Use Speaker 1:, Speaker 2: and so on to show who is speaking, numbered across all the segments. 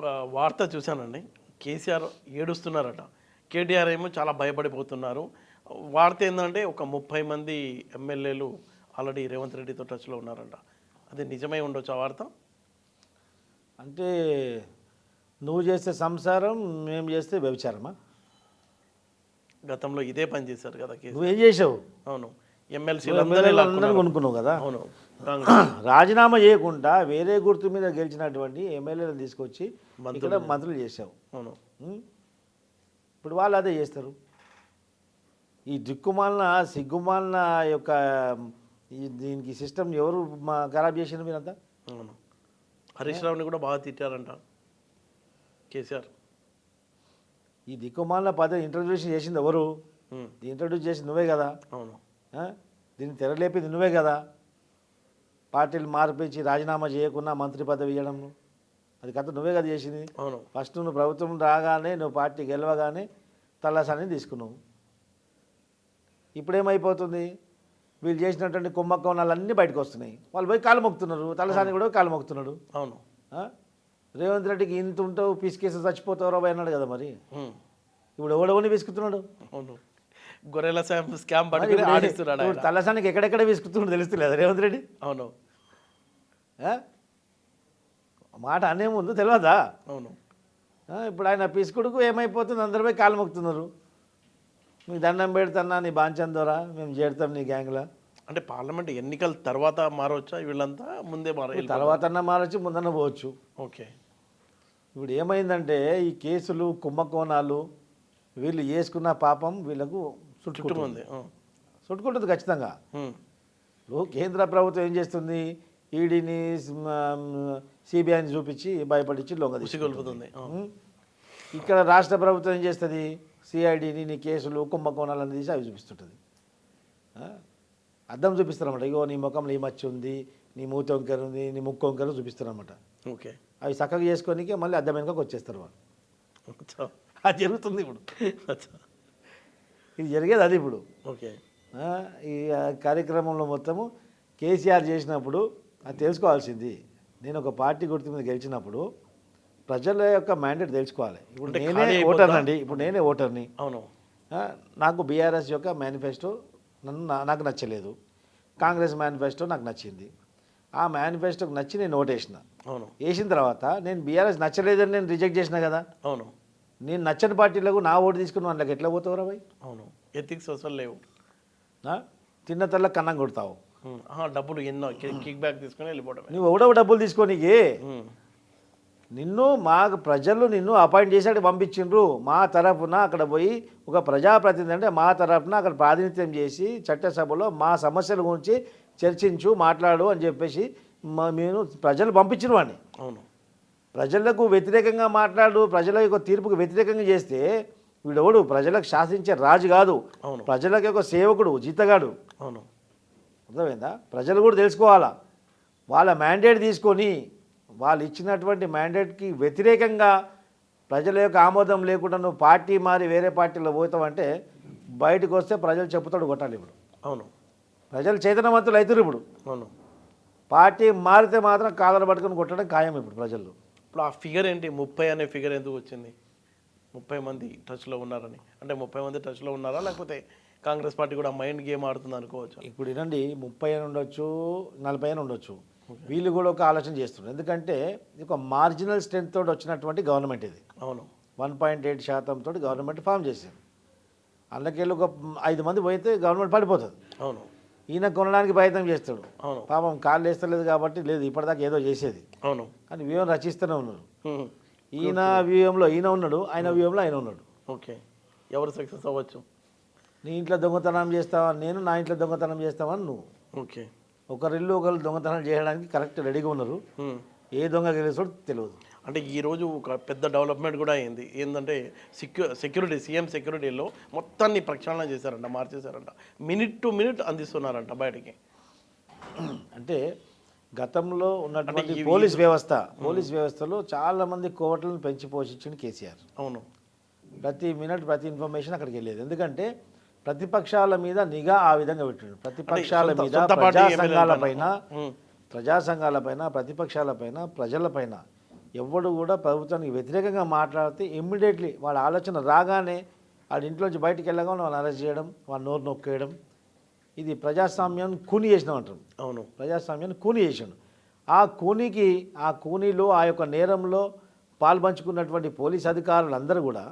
Speaker 1: ఒక వార్త చూశానండి. కేసీఆర్ ఏడుస్తున్నారట. కేటీఆర్ ఏమో చాలా భయపడిపోతున్నారు. వార్త ఏంటంటే ఒక ముప్పై మంది ఎమ్మెల్యేలు ఆల్రెడీ రేవంత్ రెడ్డితో టచ్లో ఉన్నారంట. అది నిజమై ఉండొచ్చు ఆ వార్త?
Speaker 2: అంటే నువ్వు చేస్తే సంసారం మేము చేస్తే వ్యభిచారమా?
Speaker 1: గతంలో ఇదే పని చేశారు కదా
Speaker 2: నువ్వేం చేసావు?
Speaker 1: అవును.
Speaker 2: అందరిని కొనుక్కున్నావు కదా?
Speaker 1: అవును.
Speaker 2: రాజీనామా చేయకుండా వేరే గుర్తు మీద గెలిచినటువంటి ఎమ్మెల్యేలు తీసుకొచ్చి ఇక్కడ మంత్రులు చేసావు
Speaker 1: అవును?
Speaker 2: ఇప్పుడు వాళ్ళు అదే చేస్తారు. ఈ దిక్కుమాలిన సిగ్గుమాలిన యొక్క ఈ దీనికి సిస్టమ్ ఎవరు మా ఖరాబ్ చేసిన మీరంతా?
Speaker 1: అవును. హరీష్ రావుని కూడా బాగా తిట్టారంట. కేసీఆర్.
Speaker 2: ఈ దిక్కుమాలిన పద్ధతి ఇంట్రడ్యూస్ చేసింది ఎవరు? ఇంట్రడ్యూస్ చేసింది నువ్వే కదా?
Speaker 1: అవును?
Speaker 2: దీన్ని తెరలేపింది నువ్వే కదా? పార్టీలు మార్పించి రాజీనామా చేయకుండా మంత్రి పదవి ఇవ్వడం అది కథ నువ్వే కదా చేసింది.
Speaker 1: అవును.
Speaker 2: ఫస్ట్ నువ్వు ప్రభుత్వం రాగానే నువ్వు పార్టీ గెలవగానే తలసాని తీసుకున్నావు. ఇప్పుడేమైపోతుంది? వీళ్ళు చేసినటువంటి కుంభకోణాలు అన్నీ బయటకు వస్తున్నాయి వాళ్ళు పోయి కాలు మొక్కుతున్నారు. తలసాని కూడా కాలు మొక్కుతున్నాడు.
Speaker 1: అవును?
Speaker 2: రేవంత్ రెడ్డికి ఇంత ఉంటావు పిసికేసి చచ్చిపోతావు రాబోయ్ అన్నాడు కదా మరి. ఇప్పుడు ఎవడెవని విసుకుతున్నాడు?
Speaker 1: అవును. గొర్రెల స్కామ్ పట్టుకుని ఆడిస్తున్నాడు
Speaker 2: తలసానికి ఎక్కడెక్కడ విసుకుతున్నాడు తెలుస్తలేదు రేవంత్ రెడ్డి?
Speaker 1: అవును?
Speaker 2: మాట అనే ముందు తెలియదా
Speaker 1: అవును.
Speaker 2: ఇప్పుడు ఆయన పిసుకుడుకు ఏమైపోతుంది? అందరిపై కాలు మొక్కుతున్నారు. మీకు దండం పెడుతున్నా నీ బాంచందోరా మేము చేడతాం నీ గ్యాంగ్లో
Speaker 1: అంటే పార్లమెంట్ ఎన్నికల తర్వాత మారవచ్చా వీళ్ళంతా ముందే మార
Speaker 2: తర్వాత అన్న మారచ్చు ముందన్న పోవచ్చు.
Speaker 1: ఓకే.
Speaker 2: ఇప్పుడు ఏమైందంటే ఈ కేసులు కుంభకోణాలు వీళ్ళు చేసుకున్న పాపం వీళ్ళకు
Speaker 1: చుట్టూ
Speaker 2: చుట్టుకుంటుంది. చుట్టుకుంటుంది ఖచ్చితంగా. కేంద్ర ప్రభుత్వం ఏం చేస్తుంది? ఈడీని సిబిఐని చూపించి భయపడించి లొంగ
Speaker 1: ఉసిగొల్పుతుంది. ఆ.
Speaker 2: ఉం? ఇక్కడ రాష్ట్ర ప్రభుత్వం ఏం చేస్తుంది? సిఐడిని నీ కేసులు కుంభకోణాలను తీసి అవి చూపిస్తుంటుంది? అద్దం చూపిస్తారన్నమాట. ఇగో నీ ముఖంలో ఈ మచ్చ ఉంది నీ మూతి వంకర ఉంది నీ ముక్కు వంకర చూపిస్తారన్నమాట.
Speaker 1: ఓకే.
Speaker 2: అవి చక్కగా చేసుకోనికి మళ్ళీ అద్దం వెనుకకి వచ్చేస్తారు వాళ్ళు. అది జరుగుతుంది ఇప్పుడు. ఇది జరిగేది అది ఇప్పుడు.
Speaker 1: ఓకే.
Speaker 2: ఈ కార్యక్రమంలో మొత్తము కేసీఆర్ చేసినప్పుడు అది తెలుసుకోవాల్సింది. నేను ఒక పార్టీ గుర్తు మీద గెలిచినప్పుడు ప్రజల యొక్క మ్యాండేట్ తెలుసుకోవాలి. ఇప్పుడు నేనే
Speaker 1: ఖాళీ అయిపోద్దా?
Speaker 2: ఓటర్ని అండి ఇప్పుడు నేనే ఓటర్ని.
Speaker 1: అవును.
Speaker 2: నాకు బీఆర్ఎస్ యొక్క మేనిఫెస్టో నన్ను నాకు నచ్చలేదు. కాంగ్రెస్ మేనిఫెస్టో నాకు నచ్చింది. ఆ మేనిఫెస్టోకి నచ్చి నేను ఓటేసిన.
Speaker 1: అవును.
Speaker 2: వేసిన తర్వాత నేను బీఆర్ఎస్ నచ్చలేదని నేను రిజెక్ట్ చేసిన కదా?
Speaker 1: అవును.
Speaker 2: నేను నచ్చని పార్టీలకు నా ఓటు తీసుకుని వాళ్ళకి ఎట్లా పోతావురా భయ్?
Speaker 1: అవును. ఎథిక్స్ అసలు లేవు?
Speaker 2: తిన్న తల్ల కన్నం కొడతావు.
Speaker 1: డబ్బులు ఎన్నో. కిక్ బ్యాక్ తీసుకుని వెళ్ళిపోవడమే.
Speaker 2: నువ్వు ఎవడో డబ్బులు తీసుకోనికి నిన్ను మా ప్రజలు నిన్ను అపాయింట్ చేసి పంపించిండ్రు. మా తరఫున అక్కడ పోయి ఒక ప్రజాప్రతినిధి అంటే మా తరఫున అక్కడ ప్రాతినిధ్యం చేసి చట్టసభలో మా సమస్యల గురించి చర్చించు మాట్లాడు అని చెప్పేసి మా మేము ప్రజలు పంపించిన వాడిని.
Speaker 1: అవును.
Speaker 2: ప్రజలకు వ్యతిరేకంగా మాట్లాడు ప్రజల యొక్క తీర్పుకు వ్యతిరేకంగా చేస్తే వీడెవడు? ప్రజలకు శాసించే రాజు కాదు.
Speaker 1: అవును.
Speaker 2: ప్రజలకు ఒక సేవకుడు జీతగాడు.
Speaker 1: అవును.
Speaker 2: అర్థమైందా? ప్రజలు కూడా తెలుసుకోవాలా? వాళ్ళ మ్యాండేట్ తీసుకొని వాళ్ళు ఇచ్చినటువంటి మ్యాండేట్కి వ్యతిరేకంగా ప్రజల యొక్క ఆమోదం లేకుండా నువ్వు పార్టీ మారి వేరే పార్టీలో పోతావంటే బయటకు వస్తే ప్రజలు చెప్పుతాడు కొట్టాలి ఇప్పుడు.
Speaker 1: అవును.
Speaker 2: ప్రజలు చైతన్యవంతులు అవుతారు ఇప్పుడు.
Speaker 1: అవును.
Speaker 2: పార్టీ మారితే మాత్రం కాదర పట్టుకొని కొట్టడం ఖాయం ఇప్పుడు ప్రజలు
Speaker 1: ఇప్పుడు ఆ ఫిగర్ ఏంటి? ముప్పై అనే ఫిగర్ ఎందుకు వచ్చింది? ముప్పై మంది టచ్లో ఉన్నారని. అంటే ముప్పై మంది టచ్లో ఉన్నారా? లేకపోతే కాంగ్రెస్ పార్టీ కూడా మైండ్ గేమ్ ఆడుతుంది అనుకోవచ్చు.
Speaker 2: ఇప్పుడు వినండి ముప్పై అని ఉండొచ్చు నలభై అని ఉండొచ్చు. వీళ్ళు కూడా ఒక ఆలోచన చేస్తున్నారు. ఎందుకంటే ఇది ఒక మార్జినల్ స్ట్రెంత్ తోటి వచ్చినటువంటి గవర్నమెంట్ ఇది.
Speaker 1: అవును.
Speaker 2: వన్ పాయింట్ ఎయిట్ శాతంతో గవర్నమెంట్ ఫామ్ చేసింది. అందుకెళ్ళి ఒక ఐదు మంది పోయితే గవర్నమెంట్ పడిపోతుంది.
Speaker 1: అవును.
Speaker 2: ఈయన కొనడానికి ప్రయత్నం చేస్తాడు.
Speaker 1: అవును.
Speaker 2: పాపం కాళ్ళు వేస్తలేదు కాబట్టి లేదు ఇప్పటిదాకా ఏదో చేసేది.
Speaker 1: అవును.
Speaker 2: కానీ వ్యూహం రచిస్తూనే ఉన్నారు. ఈయన వ్యూహంలో ఈయన ఉన్నాడు ఆయన వ్యూహంలో ఆయన ఉన్నాడు.
Speaker 1: ఓకే. ఎవరు సక్సెస్ అవ్వచ్చు?
Speaker 2: నీ ఇంట్లో దొంగతనం చేస్తావా? నేను నా ఇంట్లో దొంగతనం చేస్తావని నువ్వు.
Speaker 1: ఓకే.
Speaker 2: ఒకరిల్లు ఒకరు దొంగతనం చేయడానికి కరెక్ట్ రెడీగా ఉన్నారు. ఏ దొంగ గెలిచాడో తెలియదు.
Speaker 1: అంటే ఈరోజు ఒక పెద్ద డెవలప్మెంట్ కూడా అయింది. ఏంటంటే సెక్యూ సెక్యూరిటీ సీఎం సెక్యూరిటీలో మొత్తాన్ని ప్రక్షాళన చేశారంట మార్చేశారంట. మినిట్ టు మినిట్ అందిస్తున్నారంట బయటికి.
Speaker 2: అంటే గతంలో ఉన్నటువంటి పోలీస్ వ్యవస్థ పోలీస్ వ్యవస్థలో చాలా మంది కోవట్లను పెంచి పోషించింది కేసీఆర్.
Speaker 1: అవును.
Speaker 2: ప్రతి మినిట్ ప్రతి ఇన్ఫర్మేషన్ అక్కడికి వెళ్ళేది. ఎందుకంటే ప్రతిపక్షాల మీద నిఘా ఆ విధంగా పెట్టాడు ప్రతిపక్షాల మీద ప్రజా
Speaker 1: ఎమ్మెల్యేల
Speaker 2: సంఘాల
Speaker 1: పైన.
Speaker 2: పైన
Speaker 1: హ్మ్.
Speaker 2: ప్రజా సంఘాల పైన ప్రతిపక్షాల పైన ప్రజల పైన ఎవడు కూడా ప్రభుత్వానికి వ్యతిరేకంగా మాట్లాడితే ఇమ్మీడియట్లీ వాళ్ళ ఆలోచన రాగానే వాళ్ళ ఇంట్లోంచి బయటికి వెళ్ళగానే వాళ్ళని అరెస్ట్ చేయడం వాళ్ళ నోరు నొక్కేయడం ఇది ప్రజాస్వామ్యాన్ని కూని చేసినాం అంటారు
Speaker 1: అవును
Speaker 2: ప్రజాస్వామ్యాన్ని కూని చేసాడు ఆ కూనికి ఆ కూనీలో ఆ యొక్క నేరంలో పాల్పంచుకున్నటువంటి పోలీస్ అధికారులు అందరూ కూడా.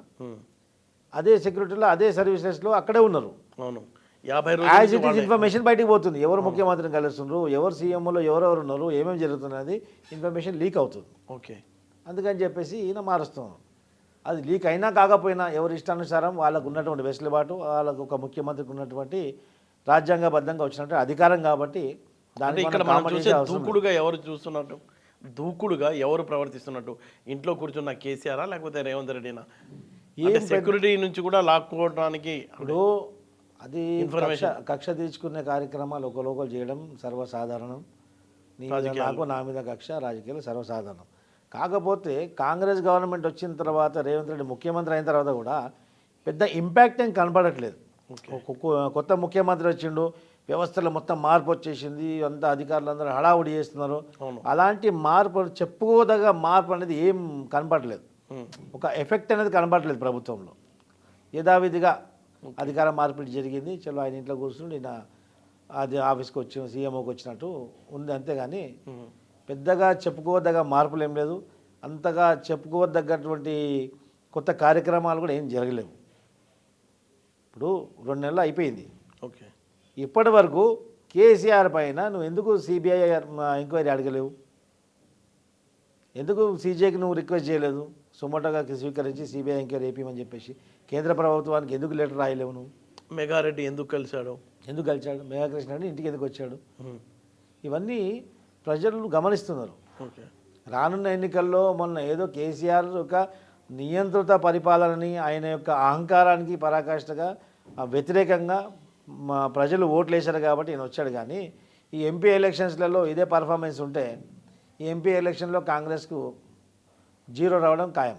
Speaker 2: అదే సెక్యూరిటీలో అదే సర్వీసెస్లో అక్కడే ఉన్నారు.
Speaker 1: అవును. యాభై
Speaker 2: యాజ్ ఇట్ ఈస్ ఇన్ఫర్మేషన్ బయటికి పోతుంది. ఎవరు ముఖ్యమంత్రిని కలుస్తున్నారు ఎవరు సీఎంలో ఎవరెవరు ఉన్నారు ఏమేమి జరుగుతున్నది ఇన్ఫర్మేషన్ లీక్ అవుతుంది.
Speaker 1: ఓకే.
Speaker 2: అందుకని చెప్పేసి ఈయన మారుస్తున్నాం అది లీక్ అయినా కాకపోయినా ఎవరి ఇష్టానుసారం వాళ్ళకు ఉన్నటువంటి వెసులుబాటు వాళ్ళకు ఒక ముఖ్యమంత్రికి ఉన్నటువంటి రాజ్యాంగబద్ధంగా వచ్చినటువంటి అధికారం కాబట్టి దానికి
Speaker 1: ఇక్కడ
Speaker 2: మనం
Speaker 1: చూసే. దూకుడుగా ఎవరు చూస్తున్నట్టు? దూకుడుగా ఎవరు ప్రవర్తిస్తున్నట్టు? ఇంట్లో కూర్చున్న కేసీఆరా లేకపోతే రేవంత్ రెడ్డినా?
Speaker 2: ఏం
Speaker 1: సెక్యూరిటీ నుంచి కూడా లాక్కోవడానికి
Speaker 2: ఇప్పుడు అది కక్ష కక్ష తీర్చుకునే కార్యక్రమాలు ఒకలోకలు చేయడం సర్వసాధారణం. నీ నాకు నా మీద కక్ష రాజకీయాలు సర్వసాధారణం. కాకపోతే కాంగ్రెస్ గవర్నమెంట్ వచ్చిన తర్వాత రేవంత్ రెడ్డి ముఖ్యమంత్రి అయిన తర్వాత కూడా పెద్ద ఇంపాక్ట్ ఏం కనపడట్లేదు కొత్త ముఖ్యమంత్రి వచ్చిండు వ్యవస్థలో మొత్తం మార్పు వచ్చేసింది అంతా అధికారులు అందరూ హడావుడి చేస్తున్నారు. అలాంటి మార్పు చెప్పుకోదగ్గ మార్పు అనేది ఏం కనపడలేదు. ఒక ఎఫెక్ట్ అనేది కనబడట్లేదు ప్రభుత్వంలో. యథావిధిగా అధికార మార్పిడి జరిగింది. చలో ఆయన ఇంట్లో కూర్చుని నేను అది ఆఫీస్కి వచ్చి సీఎంఓకి వచ్చినట్టు ఉంది అంతేగాని. పెద్దగా చెప్పుకోవద్దగా మార్పులు ఏం లేదు. అంతగా చెప్పుకోవద్దగ్గటువంటి కొత్త కార్యక్రమాలు కూడా ఏం జరగలేవు. ఇప్పుడు రెండు నెలలు అయిపోయింది.
Speaker 1: ఓకే.
Speaker 2: ఇప్పటి వరకు కేసీఆర్ పైన నువ్వు ఎందుకు సిబిఐ ఎంక్వైరీ అడగలేవు? ఎందుకు సీజేకి నువ్వు రిక్వెస్ట్ చేయలేదు? సుమోటోగా స్వీకరించి సిబిఐ ఎంక్వైరీ వేయమని చెప్పేసి కేంద్ర ప్రభుత్వానికి ఎందుకు లెటర్ రాయలేవు నువ్వు?
Speaker 1: మెగారెడ్డి ఎందుకు కలిశాడు?
Speaker 2: ఎందుకు కలిశాడు? మేఘకృష్ణ రెడ్డి ఇంటికి ఎందుకు వచ్చాడు. ఇవన్నీ ప్రజలు గమనిస్తున్నారు.
Speaker 1: ఓకే.
Speaker 2: రానున్న ఎన్నికల్లో మొన్న ఏదో కేసీఆర్ ఒక నియంత్రిత పరిపాలనని ఆయన యొక్క అహంకారానికి పరాకాష్ఠగా వ్యతిరేకంగా మా ప్రజలు ఓట్లు వేశారు కాబట్టి ఈయన వచ్చాడు కానీ ఈ ఎంపీ ఎలక్షన్స్లలో ఇదే పర్ఫార్మెన్స్ ఉంటే ఈ ఎంపీ ఎలక్షన్లో కాంగ్రెస్కు జీరో రావడం ఖాయం